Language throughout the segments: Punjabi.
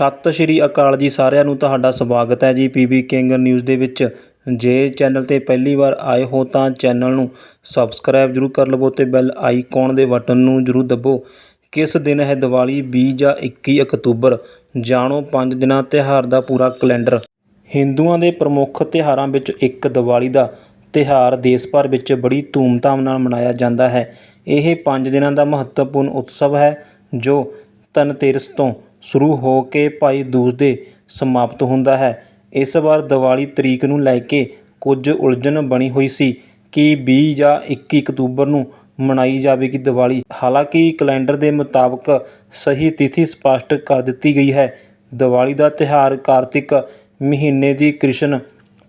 ਸਤਿ ਸ਼੍ਰੀ ਅਕਾਲ ਜੀ ਸਾਰਿਆਂ ਨੂੰ ਤੁਹਾਡਾ ਸਵਾਗਤ ਹੈ ਜੀ ਪੀਬੀ ਕਿੰਗ ਨਿਊਜ਼ ਦੇ ਵਿੱਚ। ਜੇ ਚੈਨਲ ਤੇ ਪਹਿਲੀ ਵਾਰ ਆਏ ਹੋ ਤਾਂ ਚੈਨਲ ਨੂੰ ਸਬਸਕ੍ਰਾਈਬ ਜਰੂਰ ਕਰ ਲਵੋ ਤੇ ਬੈਲ ਆਈਕਨ ਦੇ ਬਟਨ ਨੂੰ ਜਰੂਰ ਦਬੋ। ਕਿਸ ਦਿਨ ਹੈ ਦੀਵਾਲੀ? 20 ਜਾਂ 21 ਅਕਤੂਬਰ? ਜਾਣੋ 5 ਦਿਨਾਂ ਤਿਉਹਾਰ ਦਾ ਪੂਰਾ ਕੈਲੰਡਰ। ਹਿੰਦੂਆਂ ਦੇ ਪ੍ਰਮੁੱਖ ਤਿਉਹਾਰਾਂ ਵਿੱਚ ਇੱਕ ਦੀਵਾਲੀ ਦਾ ਤਿਉਹਾਰ ਦੇਸ਼ ਭਰ ਵਿੱਚ ਬੜੀ ਧੂਮਧਾਮ ਨਾਲ ਮਨਾਇਆ ਜਾਂਦਾ ਹੈ। ਇਹ 5 ਦਿਨਾਂ ਦਾ ਮਹੱਤਵਪੂਰਨ ਉਤਸਵ ਹੈ, ਜੋ ਧਨਤੇਰਸ ਤੋਂ ਸ਼ੁਰੂ ਹੋ ਕੇ ਭਾਈ ਦੂਜ ਦੇ ਸਮਾਪਤ ਹੁੰਦਾ ਹੈ। ਇਸ ਵਾਰ ਦੀਵਾਲੀ ਤਰੀਕ ਨੂੰ ਲੈ ਕੇ ਕੁਝ ਉਲਝਣ ਬਣੀ ਹੋਈ ਸੀ ਕਿ ਵੀਹ ਜਾਂ 21 ਅਕਤੂਬਰ ਨੂੰ ਮਨਾਈ ਜਾਵੇਗੀ ਦੀਵਾਲੀ। ਹਾਲਾਂਕਿ ਕੈਲੰਡਰ ਦੇ ਮੁਤਾਬਕ ਸਹੀ ਤਿਥੀ ਸਪਸ਼ਟ ਕਰ ਦਿੱਤੀ ਗਈ ਹੈ। ਦੀਵਾਲੀ ਦਾ ਤਿਉਹਾਰ ਕਾਰਤਿਕ ਮਹੀਨੇ ਦੀ ਕ੍ਰਿਸ਼ਨ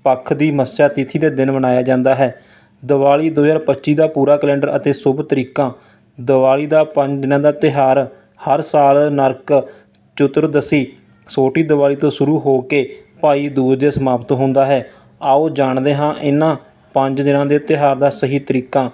ਪੱਖ ਦੀ ਮੱਸਿਆ ਤਿਥੀ ਦੇ ਦਿਨ ਮਨਾਇਆ ਜਾਂਦਾ ਹੈ। ਦੀਵਾਲੀ 2025 ਦਾ ਪੂਰਾ ਕੈਲੰਡਰ ਅਤੇ ਸ਼ੁਭ ਤਰੀਕਾਂ। ਦੀਵਾਲੀ ਦਾ ਪੰਜ ਦਿਨਾਂ ਦਾ ਤਿਉਹਾਰ ਹਰ ਸਾਲ ਨਰਕ ਚਤੁਰਦਸ਼ੀ ਛੋਟੀ ਦੀਵਾਲੀ ਤੋਂ ਸ਼ੁਰੂ ਹੋ ਕੇ ਭਾਈ ਦੂਜ ਦੇ ਸਮਾਪਤ ਹੁੰਦਾ ਹੈ। ਆਓ ਜਾਣਦੇ ਹਾਂ ਇਹਨਾਂ ਪੰਜ ਦਿਨਾਂ ਦੇ ਤਿਉਹਾਰ ਦਾ ਸਹੀ ਤਰੀਕਾ।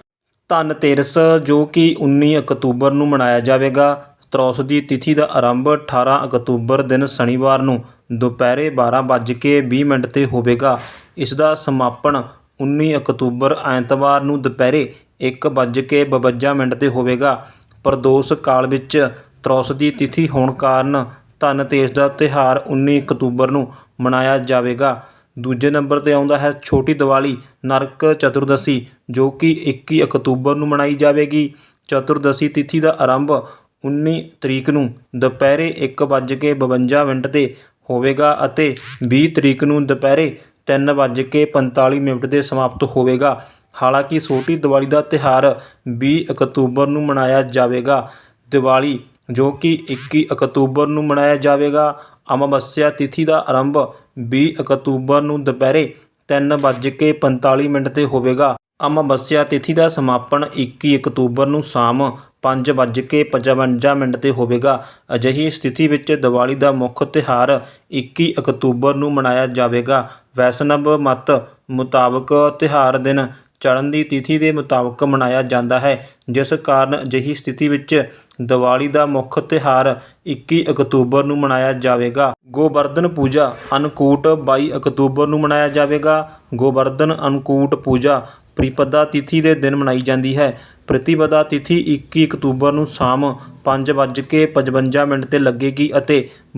ਧਨਤੇਰਸ ਜੋ ਕਿ 19 ਅਕਤੂਬਰ ਨੂੰ ਮਨਾਇਆ ਜਾਵੇਗਾ। ਤਰੋਸ ਦੀ ਤਿਥੀ ਦਾ ਆਰੰਭ 18 ਅਕਤੂਬਰ ਦਿਨ ਸ਼ਨੀਵਾਰ ਨੂੰ ਦੁਪਹਿਰੇ 12:20 ਮਿੰਟ ਤੇ ਹੋਵੇਗਾ। ਇਸ ਦਾ ਸਮਾਪਨ 19 ਅਕਤੂਬਰ ਐਤਵਾਰ ਨੂੰ ਦੁਪਹਿਰੇ 1:52 ਮਿੰਟ ਤੇ ਹੋਵੇਗਾ। ਪ੍ਰਦੋਸ਼ ਕਾਲ ਵਿੱਚ ਤਰੋਸ ਦੀ ਤਿਥੀ ਹੋਣ ਕਾਰਨ ਧਨਤੇਰਸ ਦਾ ਤਿਉਹਾਰ 19 ਅਕਤੂਬਰ ਨੂੰ ਮਨਾਇਆ ਜਾਵੇਗਾ। ਦੂਜੇ ਨੰਬਰ ਤੇ ਆਉਂਦਾ ਹੈ ਛੋਟੀ ਦੀਵਾਲੀ, ਨਰਕ ਚਤੁਰਦਸ਼ੀ, ਜੋ ਕਿ 21 ਅਕਤੂਬਰ ਨੂੰ ਮਨਾਈ ਜਾਵੇਗੀ। ਚਤੁਰਦਸ਼ੀ ਤਿਥੀ ਦਾ ਆਰੰਭ 19 ਤਰੀਕ ਨੂੰ ਦੁਪਹਿਰੇ 1:52 ਮਿੰਟ ਤੇ ਹੋਵੇਗਾ ਅਤੇ 20 ਤਰੀਕ ਨੂੰ ਦੁਪਹਿਰੇ 3:45 ਮਿੰਟ ਤੇ ਸਮਾਪਤ ਹੋਵੇਗਾ। ਹਾਲਾਂਕਿ ਛੋਟੀ ਦੀਵਾਲੀ ਦਾ ਤਿਉਹਾਰ 20 ਅਕਤੂਬਰ ਨੂੰ ਮਨਾਇਆ ਜਾਵੇਗਾ। ਦੀਵਾਲੀ ਜੋ ਕਿ 21 ਅਕਤੂਬਰ ਨੂੰ ਮਨਾਇਆ ਜਾਵੇਗਾ। ਅਮਾਵਸਿਆ ਤਿਥੀ ਦਾ ਆਰੰਭ ਵੀਹ ਅਕਤੂਬਰ ਨੂੰ ਦੁਪਹਿਰੇ 3:45 ਮਿੰਟ ਤੇ ਹੋਵੇਗਾ। ਅਮਾਵਸਿਆ ਤਿਥੀ ਦਾ ਸਮਾਪਨ 21 ਅਕਤੂਬਰ ਨੂੰ ਸ਼ਾਮ 5:55 ਮਿੰਟ ਤੇ ਹੋਵੇਗਾ। ਅਜਿਹੀ ਸਥਿਤੀ ਵਿੱਚ ਦੀਵਾਲੀ ਦਾ ਮੁੱਖ ਤਿਉਹਾਰ 21 ਅਕਤੂਬਰ ਨੂੰ ਮਨਾਇਆ ਜਾਵੇਗਾ। ਵੈਸ਼ਨਵ ਮਤ ਮੁਤਾਬਕ ਤਿਉਹਾਰ ਦਿਨ ਚੜ੍ਹਨ ਦੀ ਤਿਥੀ ਦੇ ਮੁਤਾਬਕ ਮਨਾਇਆ ਜਾਂਦਾ ਹੈ, ਜਿਸ ਕਾਰਨ ਅਜਿਹੀ ਸਥਿਤੀ ਵਿੱਚ ਦੀਵਾਲੀ ਦਾ ਮੁੱਖ ਤਿਉਹਾਰ 21 ਅਕਤੂਬਰ ਨੂੰ ਮਨਾਇਆ ਜਾਵੇਗਾ। ਗੋਵਰਧਨ ਪੂਜਾ ਅਨਕੂਟ 22 ਅਕਤੂਬਰ ਨੂੰ ਮਨਾਇਆ ਜਾਵੇਗਾ। ਗੋਵਰਧਨ ਅਨਕੂਟ ਪੂਜਾ ਪ੍ਰੀਪਦਾ ਤਿਥੀ ਦੇ ਦਿਨ ਮਨਾਈ ਜਾਂਦੀ ਹੈ। ਪ੍ਰਤੀਪਦਾ ਤਿਥੀ 21 ਅਕਤੂਬਰ ਨੂੰ ਸ਼ਾਮ 5:55 ਮਿੰਟ ਤੇ ਲੱਗੇਗੀ ਅਤੇ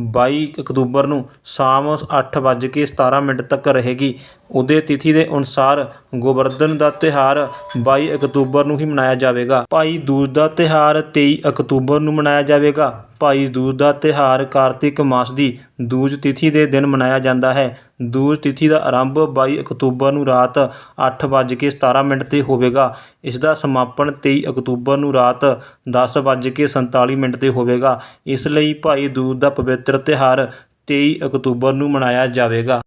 ਬਾਈ ਅਕਤੂਬਰ ਨੂੰ ਸ਼ਾਮ 8:17 ਮਿੰਟ ਤੱਕ ਰਹੇਗੀ। ਉਦੇ ਤਿਥੀ ਦੇ ਅਨੁਸਾਰ ਗੋਵਰਧਨ ਦਾ ਤਿਉਹਾਰ ਬਾਈ ਅਕਤੂਬਰ ਨੂੰ ਹੀ ਮਨਾਇਆ ਜਾਵੇਗਾ। ਭਾਈ ਦੂਜ ਦਾ ਤਿਉਹਾਰ ਤੇਈ ਅਕਤੂਬਰ ਨੂੰ ਮਨਾਇਆ ਜਾਵੇਗਾ। ਭਾਈ ਦੂਜ ਦਾ ਤਿਉਹਾਰ ਕਾਰਤਿਕ ਮਾਸ ਦੀ ਦੂਜ ਤਿਥੀ ਦੇ ਦਿਨ ਮਨਾਇਆ ਜਾਂਦਾ ਹੈ। ਦੂਜ ਤਿਥੀ ਦਾ ਆਰੰਭ 22 ਅਕਤੂਬਰ ਨੂੰ ਰਾਤ 8:17 ਮਿੰਟ ਤੇ ਹੋਵੇਗਾ। ਇਸ ਦਾ ਸਮਾਪਨ 23 ਅਕਤੂਬਰ ਨੂੰ ਰਾਤ 10:47 ਮਿੰਟ ਤੇ ਹੋਵੇਗਾ। ਇਸ ਲਈ ਭਾਈ ਦੂਜ ਦਾ ਪਵਿੱਤਰ ਤਿਉਹਾਰ 23 ਅਕਤੂਬਰ ਨੂੰ ਮਨਾਇਆ ਜਾਵੇਗਾ।